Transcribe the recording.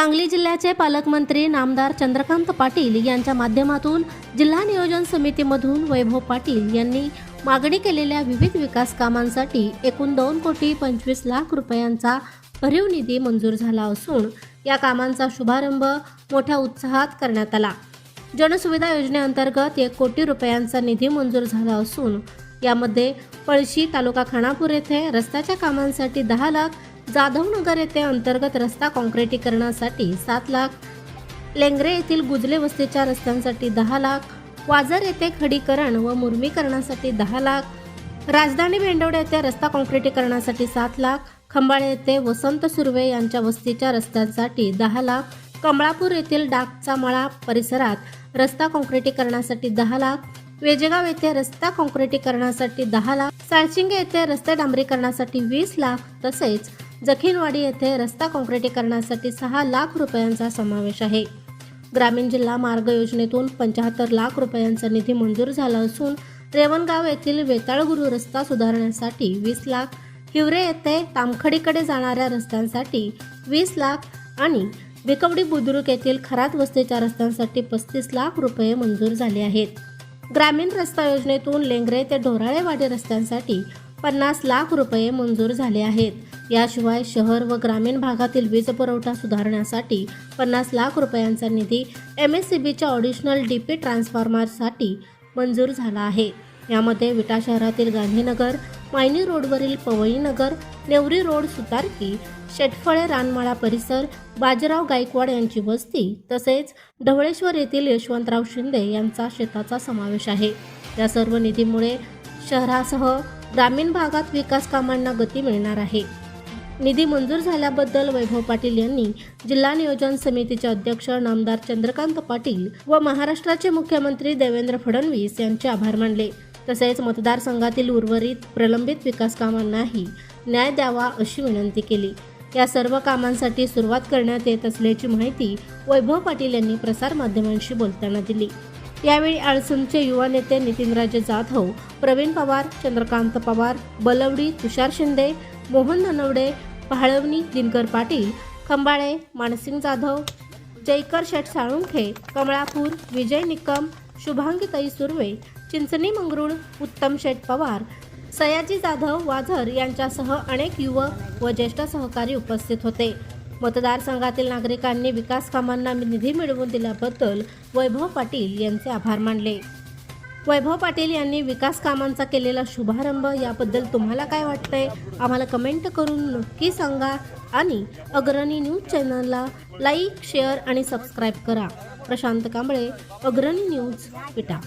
सांगली जिल्ह्याचे पालकमंत्री नामदार चंद्रकांत पाटील यांच्या माध्यमातून जिल्हा नियोजन समितीमधून वैभव पाटील यांनी मागणी केलेल्या विविध विकास कामांसाठी एकूण दोन कोटी पंचवीस लाख रुपयांचा भरीव निधी मंजूर झाला असून या कामांचा शुभारंभ मोठ्या उत्साहात करण्यात आला. जनसुविधा योजनेअंतर्गत एक कोटी रुपयांचा निधी मंजूर झाला असून यामध्ये पळशी तालुका खानापूर येथे रस्त्याच्या कामांसाठी दहा लाख जाधवनगर येथे अंतर्गत रस्ता काँक्रिटीकरणासाठी सात लाख लेंगरे येथील गुजले वस्तीच्या रस्त्यांसाठी दहा लाख वाजर येथे खडीकरण व मुर्मीकरणासाठी दहा लाख राजधानी भेंडवडे येथे रस्ता काँक्रिटीकरणासाठी सात लाख खंबाळे येथे वसंत सुर्वे यांच्या वस्तीच्या रस्त्यांसाठी दहा लाख कमळापूर येथील डाकचा मळा परिसरात रस्ता काँक्रिटीकरणासाठी दहा लाख वेजेगाव येथे रस्ता काँक्रिटीकरणासाठी दहा लाख साळशिंगे येथे रस्ते डांबरीकरणासाठी वीस लाख तसेच जखीनवाडी येथे रस्ता काँक्रिटीकरणासाठी सहा लाख रुपयांचा समावेश आहे. ग्रामीण जिल्हा मार्ग योजनेतून पंच्याहत्तर लाख रुपयांचा निधी मंजूर झाला असून रेवणगाव येथील वेताळगुरू रस्ता सुधारण्यासाठी वीस लाख हिवरे येथे तामखडीकडे जाणाऱ्या रस्त्यांसाठी वीस लाख आणि भिकवडी बुद्रुक येथील खरात वस्तीच्या रस्त्यांसाठी पस्तीस लाख रुपये मंजूर झाले आहेत. ग्रामीण रस्ता योजनेतून लेंगरे ते ढोराळेवाडी रस्त्यांसाठी पन्नास लाख रुपये मंजूर झाले आहेत. याशिवाय शहर व ग्रामीण भागातील वीज पुरवठा सुधारण्यासाठी पन्नास लाख रुपयांचा निधी एम एस सी बीच्या ऑडिशनल डी पी ट्रान्सफॉर्मरसाठी मंजूर झाला आहे. यामध्ये विटा शहरातील गांधीनगर मायनी रोडवरील पवईनगर नेवरी रोड सुतारकी शेटफळे रानमाळा परिसर बाजीराव गायकवाड यांची वस्ती तसेच ढवळेश्वर येथील यशवंतराव शिंदे यांचा शेताचा समावेश आहे. या सर्व निधीमुळे शहरासह ग्रामीण भागात विकास कामांना गती मिळणार आहे. निधी मंजूर झाल्याबद्दल वैभव पाटील यांनी जिल्हा नियोजन समितीचे अध्यक्ष नामदार चंद्रकांत पाटील व महाराष्ट्राचे मुख्यमंत्री देवेंद्र फडणवीस यांचे आभार मानले. तसेच मतदारसंघातील उर्वरित प्रलंबित विकास कामांनाही न्याय द्यावा अशी विनंती केली. या सर्व कामांसाठी सुरुवात करण्यात येत असल्याची माहिती वैभव पाटील यांनी प्रसारमाध्यमांशी बोलताना दिली. यावेळी आळसुंचे युवा नेते नितीनराजे जाधव प्रवीण पवार चंद्रकांत पवार बलवडी तुषार शिंदे मोहन धनवडे पहाळवणी दिनकर पाटील खंबाळे मानसिंग जाधव जयकर शेठ साळुंखे कमळापूर विजय निकम शुभांगीताई सुर्वे चिंचणी मंगरुळ उत्तम शेठ पवार सयाजी जाधव वाझर यांच्यासह अनेक युवक व ज्येष्ठ सहकारी उपस्थित होते. मतदारसंघातील नागरिकांनी विकास कामांना निधी मिळवून दिल्याबद्दल वैभव पाटील यांचे आभार मानले. वैभव पाटील यांनी विकास कामांचा केलेला शुभारंभ याबद्दल तुम्हाला काय वाटतंय? आम्हाला कमेंट करून नक्की सांगा आणि अग्रणी न्यूज चॅनलला लाईक शेअर आणि सबस्क्राईब करा. प्रशांत कांबळे अग्रणी न्यूज विटा.